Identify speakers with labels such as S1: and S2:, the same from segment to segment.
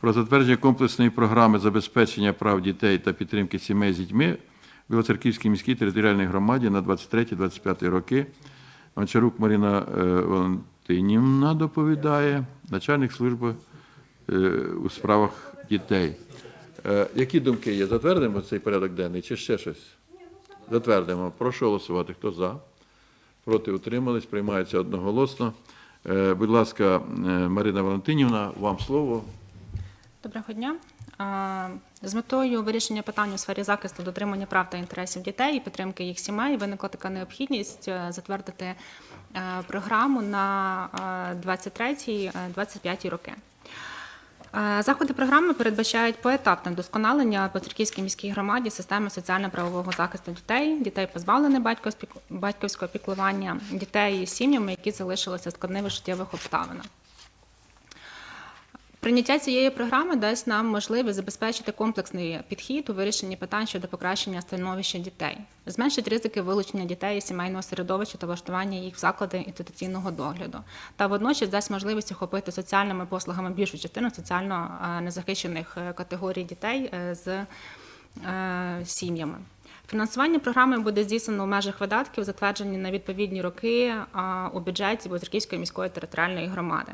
S1: про затвердження комплексної програми забезпечення прав дітей та підтримки сімей з дітьми в Білоцерківській міській територіальній громаді на 23-25 роки. Гончарук Марина е, Валентинівна доповідає, начальник служби е, у справах дітей. Е, Які думки є? Затвердимо цей порядок денний чи ще щось? Затвердимо. Прошу голосувати. Хто за? Проти утримались, приймається одноголосно. Будь ласка, Марина Валентинівна, вам слово.
S2: Доброго дня. З метою вирішення питань у сфері захисту дотримання прав та інтересів дітей і підтримки їх сімей виникла така необхідність е, затвердити е, програму на е, 23-25 роки. Е, Заходи програми передбачають поетапне вдосконалення по Церківській міській громаді системи соціально-правового захисту дітей, дітей позбавлених батьківського піклування, дітей з сім'ями, які залишилися в складних життєвих обставинах. Прийняття цієї програми дасть нам можливість забезпечити комплексний підхід у вирішенні питань щодо покращення становища дітей, зменшить ризики вилучення дітей із сімейного середовища та влаштування їх в заклади інституційного догляду, та водночас дасть можливість охопити соціальними послугами більшу частину соціально е, незахищених е, категорій дітей е, з сім'ями. Фінансування програми буде здійснено в межах видатків, затверджені на відповідні роки у бюджеті Бозерківської міської територіальної громади.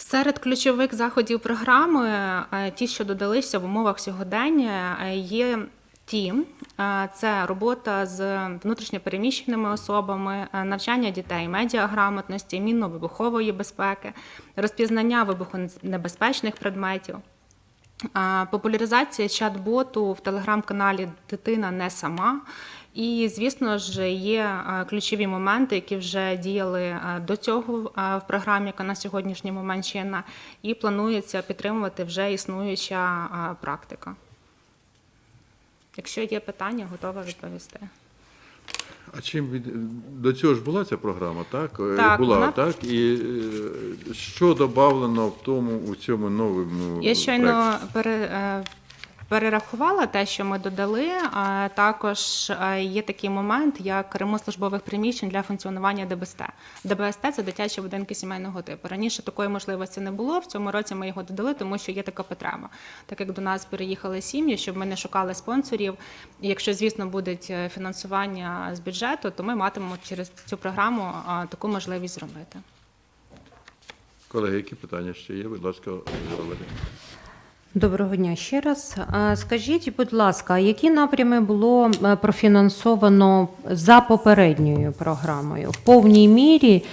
S2: Серед ключових заходів програми, е, ті, що додалися в умовах сьогодення, е, є ті: е, це робота з внутрішньопереміщеними особами, навчання дітей, медіаграмотності, мінно-вибухової безпеки, розпізнання вибухонебезпечних предметів. Популяризація чат-боту в телеграм-каналі Дитина не сама. І, звісно ж, є ключові моменти, які вже діяли до цього в програмі, яка на сьогоднішній момент чинна, і планується підтримувати вже існуюча практика. Якщо є питання, готова відповісти.
S1: А чим від... до цього ж була ця програма, так? Е,
S2: Так,
S1: була,
S2: вона-
S1: так? І е, що додавлено в тому у цьому новому
S2: Я щойно пере, е, перерахувала те, що ми додали. Також е, є такий момент, як ремонт службових приміщень для функціонування ДБСТ. ДБСТ це дитячі будинки сімейного типу. Раніше такої можливості не було. В цьому році ми його додали, тому що є така потреба. Так як до нас переїхали сім'ї, щоб ми не шукали спонсорів. Якщо, звісно, буде е, фінансування з бюджету, то ми матимемо через цю програму таку можливість зробити.
S1: Колеги, які питання ще є? Будь ласка, Валеріївна.
S3: Доброго дня ще раз. Скажіть, будь ласка, які напрями було е, профінансовано за попередньою програмою в повній мірі,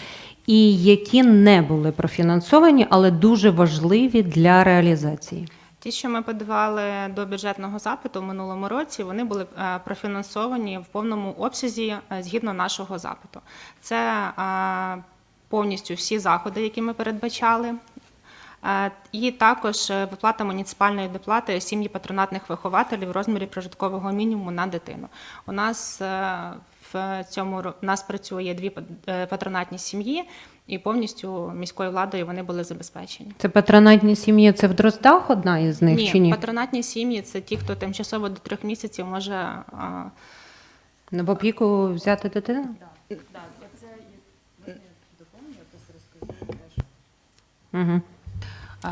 S3: і які не були профінансовані, але дуже важливі для реалізації?
S2: Ті, що ми подавали до бюджетного запиту в минулому році, вони були е, профінансовані в повному обсязі е, згідно нашого запиту. Це повністю всі заходи, які ми передбачали. І також е, виплата муніципальної доплати сім'ї патронатних вихователів в розмірі прожиткового мінімуму на дитину. У нас е, в цьому у нас працює дві е, патронатні сім'ї, і повністю міською владою вони були забезпечені.
S3: Це патронатні сім'ї, це в Дроздах одна із них
S2: Ні,
S3: чи ні?
S2: патронатні сім'ї це ті, хто тимчасово до трьох місяців може.
S3: На в опіку взяти дитину? Угу.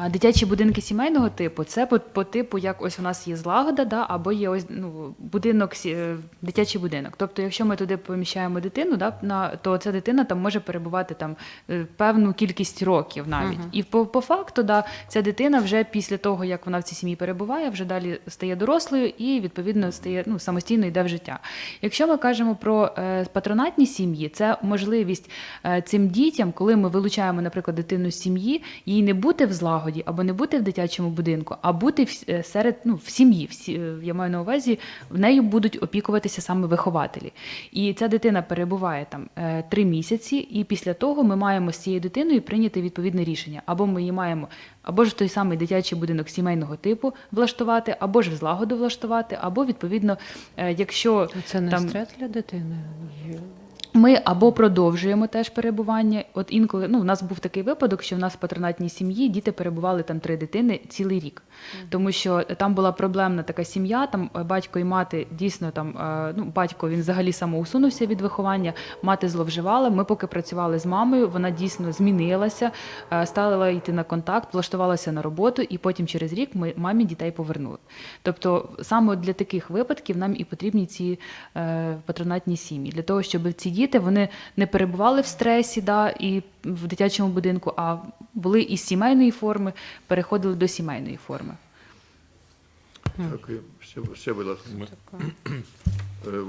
S4: Дитячі будинки сімейного типу це по, по типу, як ось у нас є злагода, да, або є ось ну, будинок, е, дитячий будинок. Тобто, якщо ми туди поміщаємо дитину, да, на, то ця дитина там може перебувати там е, певну кількість років навіть. І по, по факту, да, ця дитина вже після того, як вона в цій сім'ї перебуває, вже далі стає дорослою і відповідно стає ну, самостійно йде в життя. Якщо ми кажемо про е, патронатні сім'ї, це можливість е, цим дітям, коли ми вилучаємо, наприклад, дитину з сім'ї, їй не бути в злагоді або не бути в дитячому будинку, а бути в, е, серед ну, в сім'ї. Всі, е, я маю на увазі, в нею будуть опікуватися саме вихователі. І ця дитина перебуває там е, три місяці, і після того ми маємо з цією дитиною прийняти відповідне рішення. Або ми її маємо або ж в той самий дитячий будинок сімейного типу влаштувати, або ж в злагоду влаштувати, або відповідно, якщо
S3: Це не
S4: там
S3: стрес для дитини.
S4: Ми або продовжуємо теж перебування. От інколи ну, у нас був такий випадок, що в нас в патронатній сім'ї діти перебували там три дитини цілий рік, тому що там була проблемна така сім'я. Там е, батько і мати дійсно там е, ну батько він взагалі самоусунувся від виховання. Мати зловживала. Ми поки працювали з мамою, вона дійсно змінилася, е, стала йти на контакт, влаштувалася на роботу, і потім через рік ми мамі дітей повернули. Тобто саме для таких випадків нам і потрібні ці патронатні сім'ї для того, щоб ці діти вони не перебували в стресі, да, і в дитячому будинку, а були із сімейної форми, переходили до сімейної форми.
S1: Дякую. Ще, ще будь ласка. Е,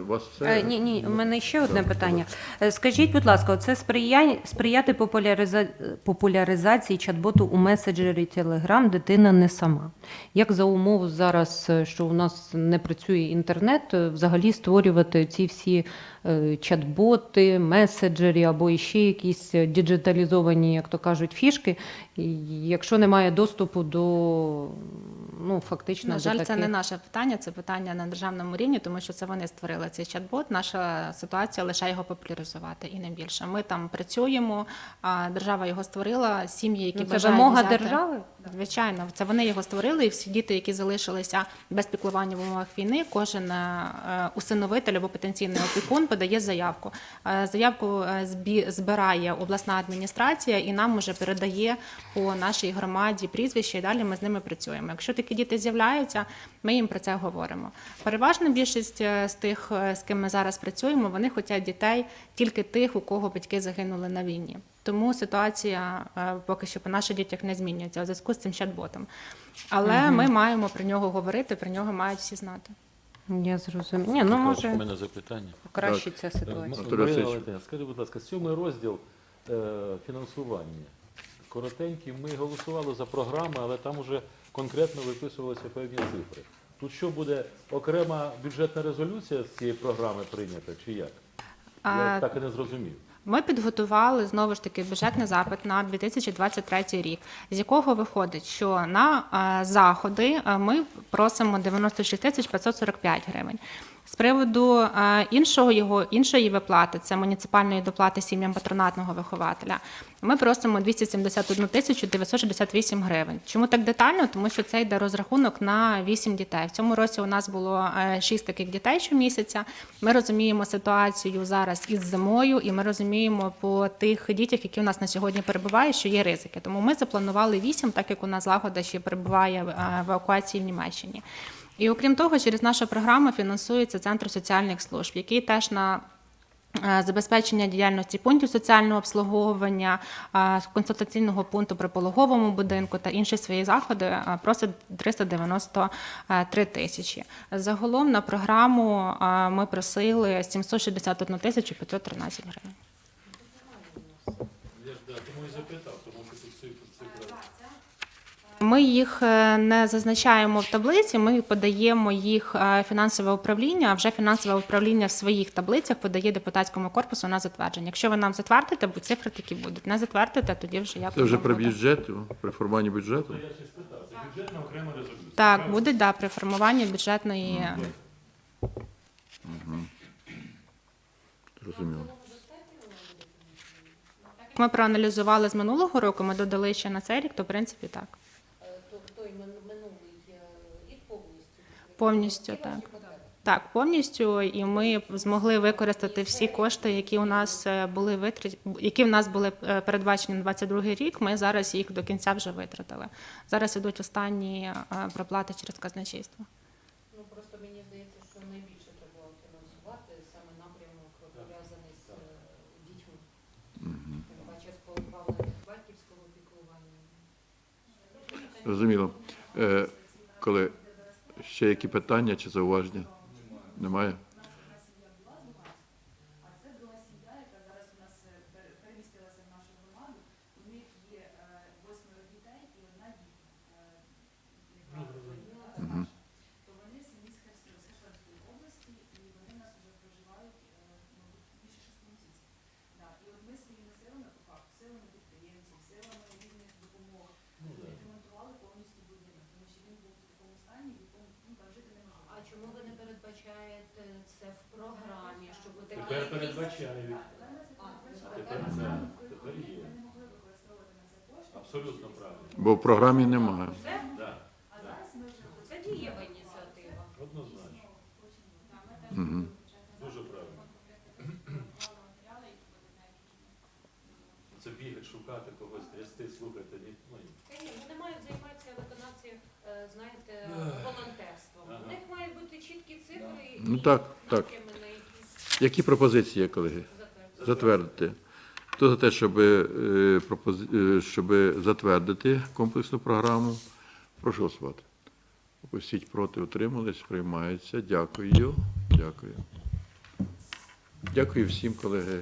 S1: у вас все?
S3: Е, Ні, ні, у мене ще одне питання. Е, Скажіть, будь ласка, це сприяє сприяти популяриза... популяризації чат-боту у меседжері Telegram дитина не сама. Як за умов зараз, що у нас не працює інтернет, взагалі створювати ці всі чат-боти, меседжері або іще якісь е, діджиталізовані, як то кажуть, фішки, якщо немає доступу до ну фактично
S2: На жаль, це не наше питання, це питання на державному рівні, тому що це вони створили цей чат-бот. Наша ситуація лише його популяризувати і не більше. Ми там працюємо, а держава його створила. Сім'ї, які
S3: Ну, це
S2: бажають
S3: вимога
S2: взяти-
S3: держави?
S2: Звичайно, це вони його створили, і всі діти, які залишилися без піклування в умовах війни, кожен е, усиновитель або потенційний опікун подає заявку. Е, Заявку е, збирає обласна адміністрація і нам уже передає по нашій громаді прізвище, і далі ми з ними працюємо. Якщо такі діти з'являються, ми їм про це говоримо. Переважна більшість е, з тих, е, з ким ми зараз працюємо, вони хочуть дітей тільки тих, у кого батьки загинули на війні. Тому ситуація е, поки що по наших дітях не змінюється у зв'язку з цим чат-ботом. Але ми маємо про нього говорити, про нього мають всі знати.
S3: Я зрозуміла. Ні, ну може
S5: У мене запитання.
S3: покращиться ситуація.
S5: Марина. Валентинівна, скажіть, будь ласка, сьомий розділ е, фінансування. Коротенький, ми голосували за програми, але там уже конкретно виписувалися певні цифри. Тут що буде окрема бюджетна резолюція з цієї програми прийнята, чи як? Я
S2: А,
S5: так і не зрозумів.
S2: Ми підготували знову ж таки бюджетний запит на 2023 рік, з якого виходить, що на е, заходи е, ми просимо 96 тисяч 545 гривень. З приводу е, іншого його іншої виплати, це муніципальної доплати сім'ям патронатного вихователя. Ми просимо 271 тисячу 968 гривень. Чому так детально? Тому що це йде розрахунок на 8 дітей. В цьому році у нас було 6 таких дітей щомісяця. Ми розуміємо ситуацію зараз із зимою, і ми розуміємо по тих дітях, які у нас на сьогодні перебувають, що є ризики. Тому ми запланували 8, так як у нас злагода ще перебуває е, в евакуації в Німеччині. І окрім того, через нашу програму фінансується центр соціальних служб, який теж на е, забезпечення діяльності пунктів соціального обслуговування, е, консультаційного пункту при пологовому будинку та інші свої заходи е, просить 393 тисячі. Загалом на програму ми просили 761 тисячу 513 гривень. Ми їх е, не зазначаємо в таблиці, ми подаємо їх е, фінансове управління, а вже фінансове управління в своїх таблицях подає депутатському корпусу на затвердження. Якщо ви нам затвердите, бо цифри такі будуть. Не затвердите, тоді вже як
S1: Це вже при
S2: буде.
S1: бюджету, при формуванні бюджету.
S2: Так, буде да, при формуванні бюджетної.
S1: Зрозуміло.
S2: Ми проаналізували з минулого року, ми додали ще на цей рік, то в принципі так. Повністю так. Так, повністю, і ми змогли використати всі кошти, які у нас е, були витрат... які в нас були е, передбачені на 22 рік. Ми зараз їх до кінця вже витратили. Зараз ідуть останні е, проплати через казначейство.
S6: Ну просто мені здається, що найбільше треба фінансувати саме напрямок пов'язаний з дітьми. З позбавлених батьківського піклування.
S1: Зрозуміло. Коли ще які питання чи зауваження? Немає?
S6: А чому ви не передбачаєте
S5: передбачають. Тепер, да, тепер є. Абсолютно правильно.
S1: Бо в програмі немає.
S5: Да,
S6: Це дієва ініціатива.
S5: однозначно. Дуже правильно. Це бігати, шукати когось, трясти, слухати. Ні, ну, ні.
S6: Та ні, вони мають займатися виконавці, е, знаєте, волонтерством.
S5: Ага.
S6: У них мають бути чіткі цифри
S1: Ну так, так.
S6: які
S1: пропозиції, є, колеги? Затвердити. Хто за те, щоб, е, е, щоб затвердити комплексну програму? Прошу голосувати. Опустіть проти, утримались, приймається. Дякую. Дякую. Дякую всім, колеги.